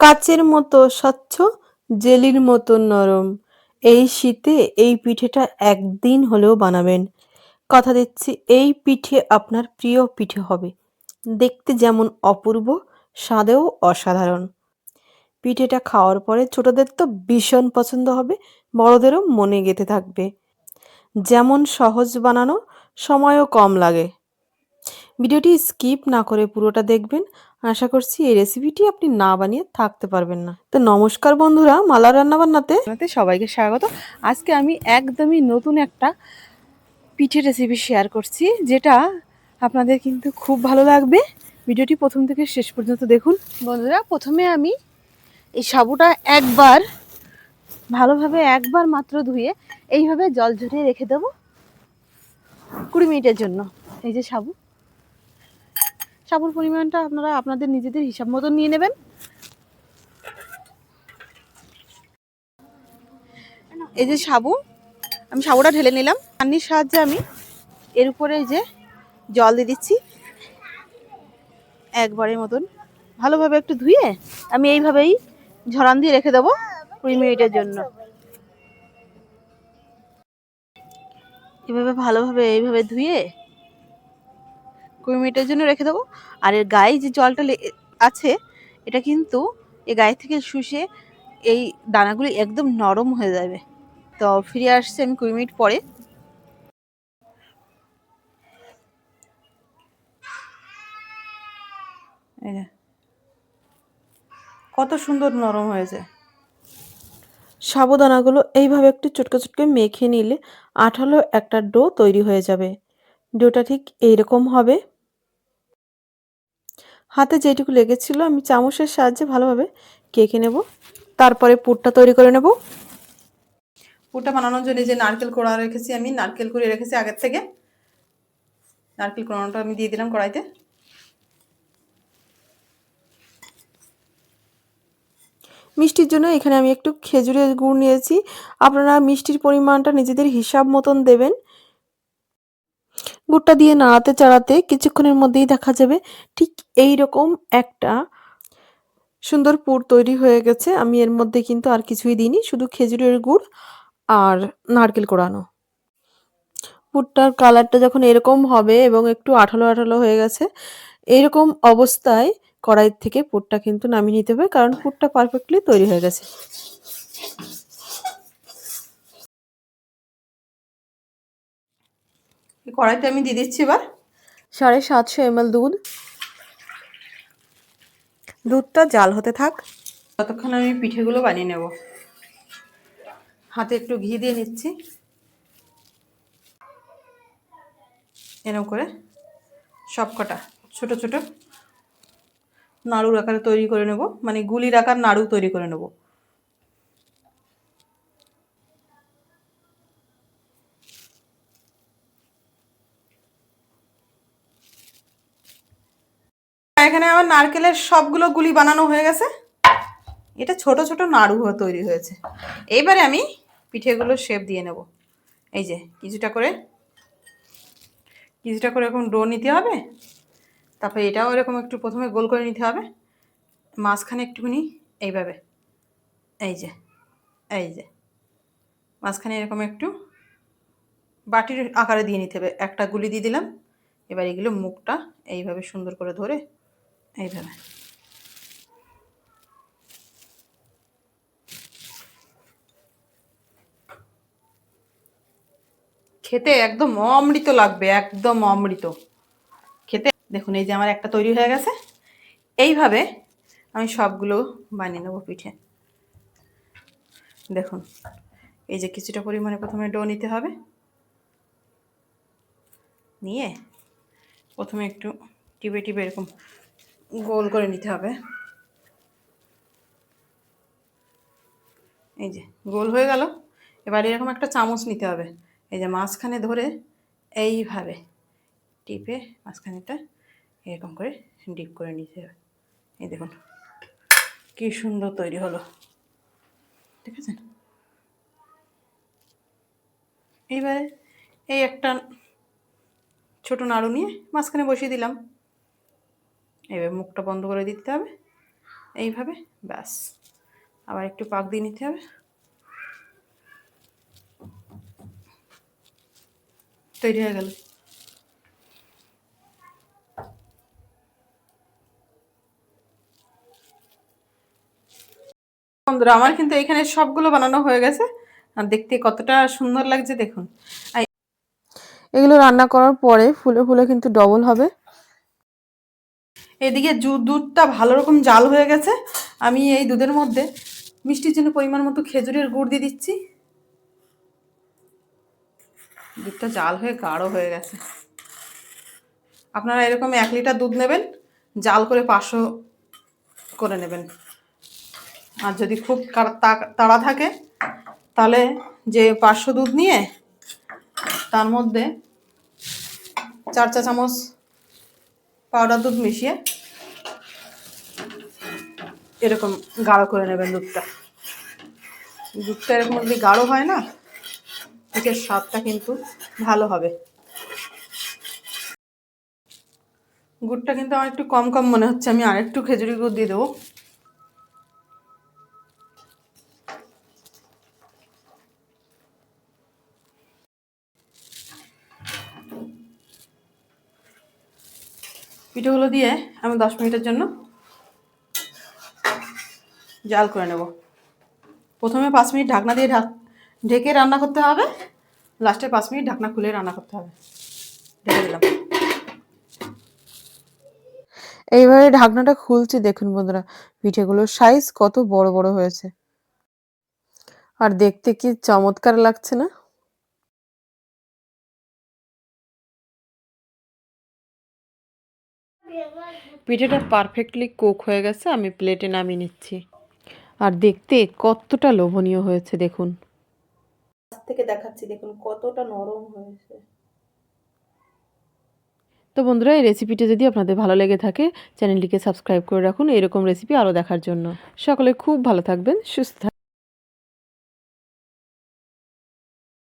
কাচের মতো স্বচ্ছ, জেলির মতো নরম। এই শীতে এই পিঠেটা একদিন হলেও বানাবেন। কথা দিচ্ছি, এই পিঠে আপনার প্রিয় পিঠে হবে। দেখতে যেমন অপূর্ব, স্বাদেও অসাধারণ। পিঠেটা খাওয়ার পরে ছোটদের তো ভীষণ পছন্দ হবে, বড়দেরও মনে গেঁথে থাকবে। যেমন সহজ বানানো, সময়ও কম লাগে। ভিডিওটি স্কিপ না করে পুরোটা দেখবেন। আশা করছি এই রেসিপিটি আপনি না বানিয়ে থাকতে পারবেন না। তো নমস্কার বন্ধুরা মালা রান্না বান্নাতে সবাইকে স্বাগত। আজকে আমি একদমই নতুন একটা পিঠে রেসিপি শেয়ার করছি, যেটা আপনাদের কিন্তু খুব ভালো লাগবে। ভিডিওটি প্রথম থেকে শেষ পর্যন্ত দেখুন। বন্ধুরা, প্রথমে আমি এই সাবুটা একবার, ভালোভাবে একবার মাত্র ধুয়ে এইভাবে জল ঝরিয়ে রেখে দেবো কুড়ি মিনিটের জন্য। এই যে সাবু। সাবুর পরিমাণটা আপনারা আপনাদের নিজেদের হিসাব মতন নিয়ে নেবেন। এই যে সাবু, আমি সাবুটা ঢেলে নিলাম। পানির সাহায্যে আমি এর উপরে এই যে জল দিয়ে দিচ্ছি। একবারের মতন। ভালোভাবে একটু ধুয়ে আমি এইভাবেই ঝরান দিয়ে রেখে দেবো কুড়ি মিনিটের জন্য। এভাবে ভালোভাবে এইভাবে ধুয়ে কুড়ি মিনিটের জন্য রেখে দেবো। আর এর গায়ে যে জলটা আছে, এটা কিন্তু এ গায়ে থেকে শুষে এই দানাগুলি একদম নরম হয়ে যাবে। তো ফিরে আসছে আমি কুড়ি মিনিট পরে। কত সুন্দর নরম হয়েছে। সাবুদানাগুলো এইভাবে একটু চটকে চটকে মেখে নিলে আঠালো একটা ডো তৈরি হয়ে যাবে। ডোটা ঠিক এইরকম হবে। হাতে যেটুকু লেগেছিল আমি চামচের সাহায্যে ভালোভাবে কেকে নেব। তারপরে পুরটা তৈরি করে নেব। পুরটা বানানোর জন্য যে নারকেল কোড়া রেখেছি আমি, নারকেল কুড়িয়ে রেখেছি আগের থেকে। নারকেল কোড়ানোটা আমি দিয়ে দিলাম কড়াইতে। মিষ্টির জন্য এখানে আমি একটু খেজুরের গুড় নিয়েছি। আপনারা মিষ্টির পরিমাণটা নিজেদের হিসাব মতন দেবেন। গুড়টা দিয়ে নাড়াতে চাড়াতে কিছুক্ষণের মধ্যেই দেখা যাবে ঠিক এই রকম একটা সুন্দর পুর তৈরি হয়ে গেছে। আমি এর মধ্যে কিন্তু আর কিছুই দিইনি, শুধু খেজুরের গুড় আর নারকেল কোড়ানো পুরটার কালারটা যখন এরকম হবে এবং একটু আঠালো আঠালো হয়ে গেছে, এরকম অবস্থায় কড়াই থেকে পুরটা কিন্তু নামিয়ে নিতে হবে, কারণ পুরটা পারফেক্টলি তৈরি হয়ে গেছে। কড়াইতে আমি দিয়ে দিচ্ছি এবার। সাড়ে সাতশো এমএল দুধ। দুধটা জাল হতে থাক। ততক্ষণ আমি পিঠেগুলো বানিয়ে নেব। হাতে একটু ঘি দিয়ে নিচ্ছি। এরকম করে সব কটা ছোটো ছোটো নাড়ুর আকারে তৈরি করে নেব। মানে গুলির আকার নাড়ু তৈরি করে নেব। এখানে আমার নারকেলের সবগুলো গুলি বানানো হয়ে গেছে। এটা ছোট ছোট নাড়ু তৈরি হয়েছে। এইবারে আমি পিঠেগুলো শেপ দিয়ে নেব। এই যে, কিছুটা করে কিছুটা করে এরকম ডো নিতে হবে। তারপরে এটাও এরকম একটু প্রথমে গোল করে নিতে হবে। মাঝখানে একটুখানি এইভাবে। এই যে এই যে, মাঝখানে এরকম একটু বাটির আকারে দিয়ে নিতে হবে। একটা গুলি দিয়ে দিলাম। এবার এগুলো মুখটা এইভাবে সুন্দর করে ধরে এইভাবে। খেতে একদম অমৃত লাগবে, একদম অমৃত। খেতে, দেখুন, এই যে আমার একটা তৈরি হয়ে গেছে। এইভাবে আমি সবগুলো বানিয়ে নেব পিঠে। দেখুন, এই যে কিছুটা পরিমাণে প্রথমে ডো নিতে হবে। নিয়ে প্রথমে একটু টিপে টিপে এরকম গোল করে নিতে হবে। এই যে, গোল হয়ে গেল। এবার এরকম একটা চামচ নিতে হবে। এই যে মাঝখানে ধরে এইভাবে টিপে মাঝখানেটা এরকম করে ডিপ করে নিতে হবে। এই দেখুন, কি সুন্দর তৈরি হলো। ঠিক আছে? এইবারে এই একটা ছোট নাড়ু নিয়ে মাঝখানে বসিয়ে দিলাম। এবার মুখটা বন্ধ করে দিতে হবে। এইভাবে, ব্যাস। আবার একটু পাক দিয়ে নিতে হবে। তৈরি হয়ে গেল। বন্ধুরা, আমার কিন্তু এখানে সবগুলো বানানো হয়ে গেছে। আর দেখতে কতটা সুন্দর লাগছে, দেখুন। এগুলো রান্না করার পরে ফুলে ফুলে কিন্তু ডবল হবে। এদিকে দুধটা ভালো রকম জাল হয়ে গেছে। আমি এই দুধের মধ্যে মিষ্টির জন্য পরিমাণ মতো খেজুরের গুড় দিয়ে দিচ্ছি। দুধটা জাল হয়ে গাঢ় হয়ে গেছে। আপনারা এরকম এক লিটার দুধ নেবেন, জাল করে পাঁচশো করে নেবেন। আর যদি খুব তাড়া থাকে, তাহলে যে পাঁচশো দুধ নিয়ে, তার মধ্যে চার চা চামচ পাউডার দুধ মিশিয়ে এরকম গাঢ় করে নেবেন দুধটা। দুধটা এরকম যদি গাঢ় হয় না দুধের স্বাদটা কিন্তু ভালো হবে। গুড়টা কিন্তু আমার একটু কম কম মনে হচ্ছে, আমি আরেকটু খেজুরি গুড় দিয়ে দেবো। পিঠেগুলো দিয়ে আমি দশ মিনিটের জন্য জাল করে নেব। প্রথমে পাঁচ মিনিট ঢাকনা দিয়ে ঢাক ঢেকে রান্না করতে হবে। লাস্টে পাঁচ মিনিট ঢাকনা খুলে রান্না করতে হবে। ঢেকে দিলাম। এইভাবে ঢাকনাটা খুলছি, দেখুন বন্ধুরা, পিঠেগুলোর সাইজ কত বড় বড় হয়েছে। আর দেখতে কি চমৎকার লাগছে না? পিঠেটা পারফেক্টলি কুক হয়ে গেছে আমি প্লেটে নামিয়ে নিচ্ছি। আর দেখতে কতটা লোভনীয় হয়েছে দেখুন। থেকে দেখাচ্ছি দেখুন কতটা নরম হয়েছে। তো বন্ধুরা এই রেসিপিটা যদি আপনাদের ভালো লেগে থাকে চ্যানেলটিকে সাবস্ক্রাইব করে রাখুন এরকম রেসিপি আরও দেখার জন্য। সকলে খুব ভালো থাকবেন সুস্থ থাকবেন